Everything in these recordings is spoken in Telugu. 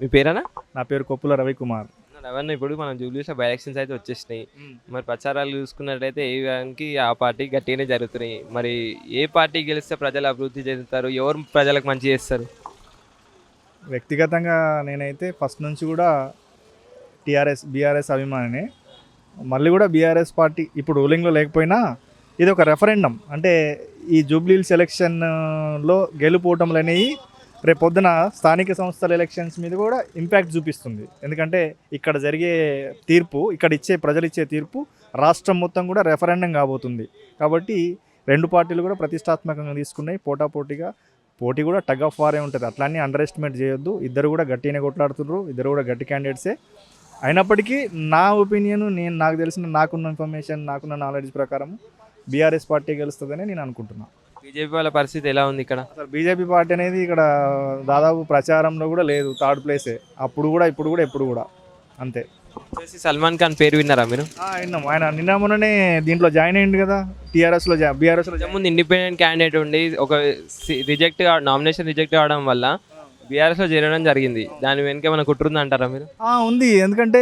మీ పేరేనా? నా పేరు కొప్పుల రవికుమార్. అవన్నీ ఇప్పుడు మనం జూబ్లీస్ బై ఎలక్షన్స్ అయితే వచ్చేసినాయి. మరి ప్రచారాలు చూసుకున్నట్లయితే ఏ విధానికి ఆ పార్టీ గట్టిగానే జరుగుతున్నాయి. మరి ఏ పార్టీ గెలిస్తే ప్రజలు అభివృద్ధి చెందుతారు? ఎవరు ప్రజలకు మంచి చేస్తారు? వ్యక్తిగతంగా నేనైతే ఫస్ట్ నుంచి కూడా టీఆర్ఎస్ బీఆర్ఎస్ అభిమానినే. మళ్ళీ కూడా బీఆర్ఎస్ పార్టీ ఇప్పుడు రూలింగ్లో లేకపోయినా ఇది ఒక రెఫరెండం అంటే ఈ జూబ్లీల్స్ ఎలక్షన్లో గెలుపోవటంలు అనేవి రేపు పొద్దున స్థానిక సంస్థల ఎలక్షన్స్ మీద కూడా ఇంపాక్ట్ చూపిస్తుంది. ఎందుకంటే ఇక్కడ జరిగే తీర్పు ఇక్కడ ఇచ్చే ప్రజలు ఇచ్చే తీర్పు రాష్ట్రం మొత్తం కూడా రెఫరెండం కాబోతుంది. కాబట్టి రెండు పార్టీలు కూడా ప్రతిష్టాత్మకంగా తీసుకున్నాయి. పోటాపోటీగా పోటీ కూడా టగ్ ఆఫ్ వారే ఉంటుంది. అట్లానే అండర్ ఎస్టిమేట్ చేయొద్దు. ఇద్దరు కూడా గట్టినే కొట్లాడుతున్నారు ఇద్దరు కూడా గట్టి క్యాండిడేట్సే అయినప్పటికీ నా ఒపీనియన్ నేను నాకు తెలిసిన నాకున్న ఇన్ఫర్మేషన్ నాకున్న నాలెడ్జ్ ప్రకారం బీఆర్ఎస్ పార్టీ గెలుస్తుందని నేను అనుకుంటున్నాను బీజేపీ వాళ్ళ పరిస్థితి ఎలా ఉంది ఇక్కడ? అసలు బీజేపీ పార్టీ అనేది ఇక్కడ దాదాపు ప్రచారంలో కూడా లేదు థర్డ్ ప్లేసే అప్పుడు కూడా ఇప్పుడు కూడా ఎప్పుడు కూడా. అంతే. వచ్చేసి సల్మాన్ ఖాన్ పేరు విన్నారా మీరు? విన్నాం. ఆయన నిన్న మొన్ననే దీంట్లో జాయిన్ అయ్యింది కదా టీఆర్ఎస్లో బీఆర్ఎస్లో ముందు ఇండిపెండెంట్ క్యాండిడేట్ ఉండి ఒక రిజెక్ట్ నామినేషన్ రిజెక్ట్ అవడం వల్ల బీఆర్ఎస్లో చేరడం జరిగింది. దాని వెనుక ఏమైనా కుట్రుంది అంటారా మీరు? ఉంది. ఎందుకంటే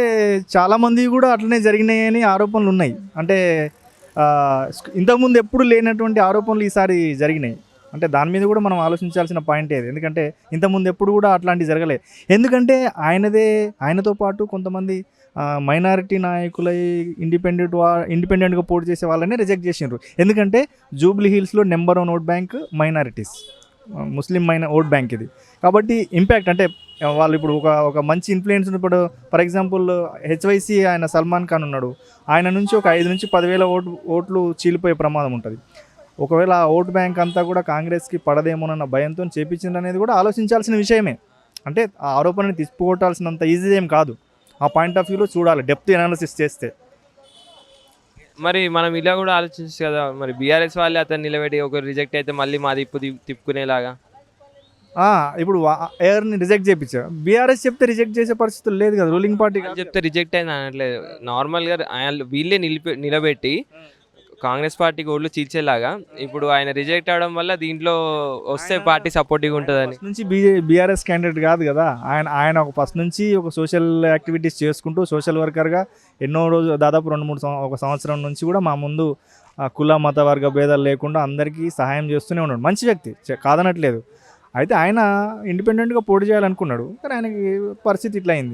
చాలా మంది కూడా అట్లనే జరిగినాయని ఆరోపణలు ఉన్నాయి. అంటే ఇంతకుముందు ఎప్పుడు లేనటువంటి ఆరోపణలు ఈసారి జరిగినాయి. అంటే దాని మీద కూడా మనం ఆలోచించాల్సిన పాయింట్ ఏది ఎందుకంటే ఇంతకుముందు ఎప్పుడు కూడా అట్లాంటివి జరగలేదు ఎందుకంటే ఆయనదే ఆయనతో పాటు కొంతమంది మైనారిటీ నాయకులై ఇండిపెండెంట్ వా ఇండిపెండెంట్గా పోటీ చేసే వాళ్ళని రిజెక్ట్ చేసిండ్రు. ఎందుకంటే జూబ్లీ హిల్స్లో number one vote bank minorities. ముస్లిం మైన ఓట్ బ్యాంక్ ఇది. కాబట్టి ఇంపాక్ట్ అంటే వాళ్ళు ఇప్పుడు ఒక ఒక మంచి ఇన్ఫ్లుయెన్స్ ఇప్పుడు ఫర్ ఎగ్జాంపుల్ హెచ్వైసి ఆయన సల్మాన్ ఖాన్ ఉన్నాడు. ఆయన నుంచి ఒక ఐదు నుంచి పదివేల ఓటు ఓట్లు చీలిపోయే ప్రమాదం ఉంటుంది. ఒకవేళ ఆ ఓట్ బ్యాంక్ అంతా కూడా కాంగ్రెస్కి పడదేమోనన్న భయంతో చేపించింది అనేది కూడా ఆలోచించాల్సిన విషయమే. అంటే ఆ ఆరోపణని తిప్పుకోవాల్సినంత ఈజీ ఏం కాదు. ఆ పాయింట్ ఆఫ్ వ్యూలో చూడాలి డెప్త్ అనాలిసిస్ చేస్తే. మరి మనం ఇలా కూడా ఆలోచించచ్చు కదా మరి బీఆర్ఎస్ వాళ్ళే అతను నిలబెట్టి ఒక రిజెక్ట్ అయితే మళ్ళీ మా దిప్పు తిప్పుకునేలాగా? ఇప్పుడు ఎయిర్ని రిజెక్ట్ చేయించా బీఆర్ఎస్ చెప్తే రిజెక్ట్ చేసే పరిస్థితులు లేదు కదా రూలింగ్ పార్టీ చెప్తే రిజెక్ట్ అయింది అనట్లేదు. నార్మల్గా ఆయన వీళ్ళే నిలిపి నిలబెట్టి కాంగ్రెస్ పార్టీకి ఓట్లు చీల్చేలాగా ఇప్పుడు ఆయన రిజెక్ట్ అవడం వల్ల దీంట్లో వస్తే పార్టీ సపోర్టివ్గా ఉంటుందని. నుంచి బీఆర్ఎస్ క్యాండిడేట్ కాదు కదా. ఆయన ఆయన ఒక ఫస్ట్ నుంచి ఒక సోషల్ యాక్టివిటీస్ చేసుకుంటూ సోషల్ వర్కర్గా ఎన్నో రోజు దాదాపు రెండు మూడు ఒక సంవత్సరం నుంచి కూడా మా ముందు కుల మత వర్గ భేదాలు లేకుండా అందరికీ సహాయం చేస్తూనే ఉన్నాడు. మంచి వ్యక్తి. కాదనట్లేదు. అయితే ఆయన ఇండిపెండెంట్గా పోటీ చేయాలనుకున్నాడు. కానీ ఆయనకి పరిస్థితి ఇట్లా అయింది.